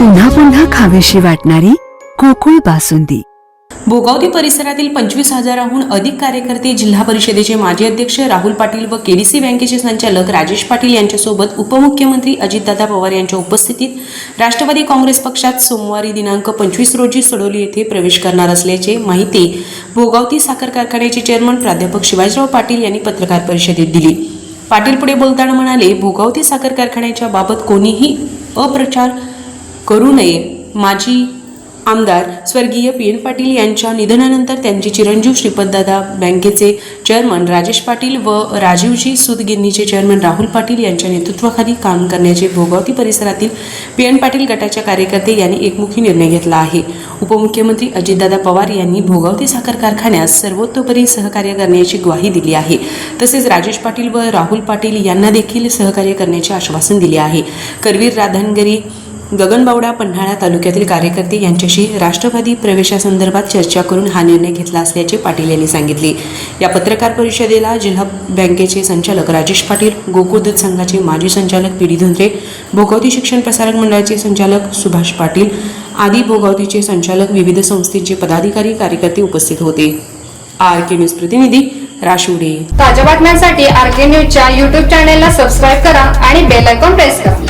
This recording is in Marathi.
पुन्हा पुन्हा खावीशी वाटणारी कोकुळ बासुंदी. भोगावती परिसरातील पंचवीस हजाराहून अधिक कार्यकर्ते जिल्हा परिषदेचे माजी अध्यक्ष राहुल पाटील व केडीसी बँकेचे संचालक राजेश पाटील यांच्यासोबत उपमुख्यमंत्री अजितदादा पवार यांच्या उपस्थितीत राष्ट्रवादी काँग्रेस पक्षात सोमवारी दिनांक पंचवीस रोजी सडोली येथे प्रवेश करणार असल्याचे माहिती भोगावती साखर कारखान्याचे चेअरमन प्राध्यापक शिवाजीराव पाटील यांनी पत्रकार परिषदेत दिली. पाटील पुढे बोलताना म्हणाले भोगावती साखर कारखान्याच्या बाबत कोणीही अप्रचार करू नये. माजी आमदार स्वर्गीय पी एन पाटील यांच्या निधनानंतर त्यांचे चिरंजीव श्रीपतदादा बँकेचे चेअरमन राजेश पाटील व राजीवजी सुतगिरणीचे चेअरमन राहुल पाटील यांच्या नेतृत्वाखाली काम करण्याचे भोगावती परिसरातील पी एन पाटील गटाच्या कार्यकर्ते यांनी एकमुखी निर्णय घेतला आहे. उपमुख्यमंत्री अजितदादा पवार यांनी भोगावती साखर कारखान्यास सर्वतोपरी सहकार्य करण्याची ग्वाही दिली आहे. तसेच राजेश पाटील व राहुल पाटील यांना देखील सहकार्य करण्याचे आश्वासन दिले आहे. करवीर राधानगरी गगनबावडा पन्हाळा तालुक्यातील कार्यकर्ते यांच्याशी राष्ट्रवादी प्रवेशासंदर्भात चर्चा करून हा निर्णय घेतला असल्याचे पाटील यांनी सांगितले. या पत्रकार परिषदेला जिल्हा बँकेचे संचालक राजेश पाटील गोकुळदूत संघाचे माजी संचालक पी डी धुंद्रे भोगावती शिक्षण प्रसारक मंडळाचे संचालक सुभाष पाटील आदी भोगावतीचे संचालक विविध संस्थेचे पदाधिकारी कार्यकर्ते उपस्थित होते. आर के न्यूज प्रतिनिधी राशिवडे. ताज्या बातम्यांसाठी आर के न्यूजच्या युट्यूब चॅनेलला सबस्क्राईब करा आणि बेल आयकॉन प्रेस करा.